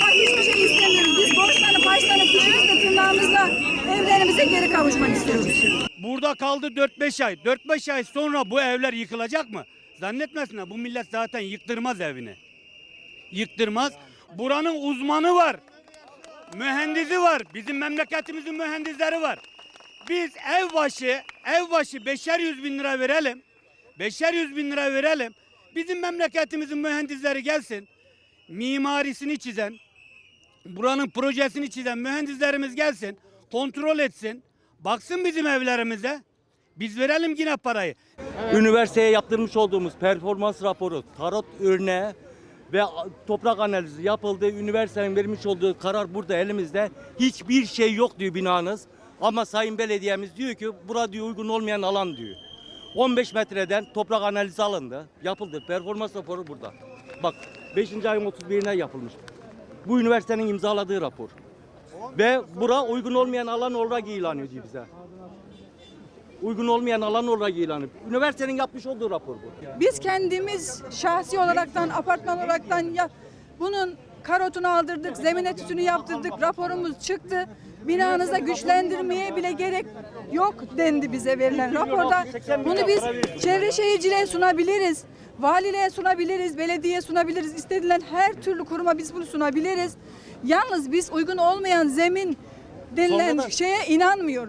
Bak hiçbir şey istemiyoruz. Biz borçlanıp başlanıp tırnağımızla evlerimize geri kavuşmak istiyoruz. Burada kaldı 4-5 ay. 4-5 ay sonra bu evler yıkılacak mı? Zannetmesinler bu millet zaten yıktırmaz evini. Yıktırmaz. Buranın uzmanı var. Mühendisi var. Bizim memleketimizin mühendisleri var. Biz ev başı, ev başı beşer yüz bin lira verelim. Beşer yüz bin lira verelim. Bizim memleketimizin mühendisleri gelsin. Mimarisini çizen, buranın projesini çizen mühendislerimiz gelsin. Kontrol etsin. Baksın bizim evlerimize. Biz verelim yine parayı. Üniversiteye yaptırmış olduğumuz performans raporu, tarot örneği ve toprak analizi yapıldı. Üniversitenin vermiş olduğu karar burada elimizde. Hiçbir şey yok diyor binanız. Ama Sayın Belediyemiz diyor ki bura diyor uygun olmayan alan diyor. 15 metreden toprak analizi alındı. Yapıldı. Performans raporu burada. Bak 5. ayın 31'ine yapılmış. Bu üniversitenin imzaladığı rapor. Ve bura uygun olmayan alan olarak ilan ediyor bize. Uygun olmayan alan olarak ilan ediyor. Üniversitenin yapmış olduğu rapor bu. Biz kendimiz şahsi olaraktan, apartman olaraktan ya bunun karotunu aldırdık, zemin etüsünü yaptırdık, raporumuz çıktı. Binanıza güçlendirmeye bile gerek yok dendi bize verilen raporda. Bunu biz çevre şehirciliğe sunabiliriz. Valiliğe sunabiliriz, belediyeye sunabiliriz. İstedilen her türlü kuruma biz bunu sunabiliriz. Yalnız biz uygun olmayan zemin denilen şeye inanmıyoruz.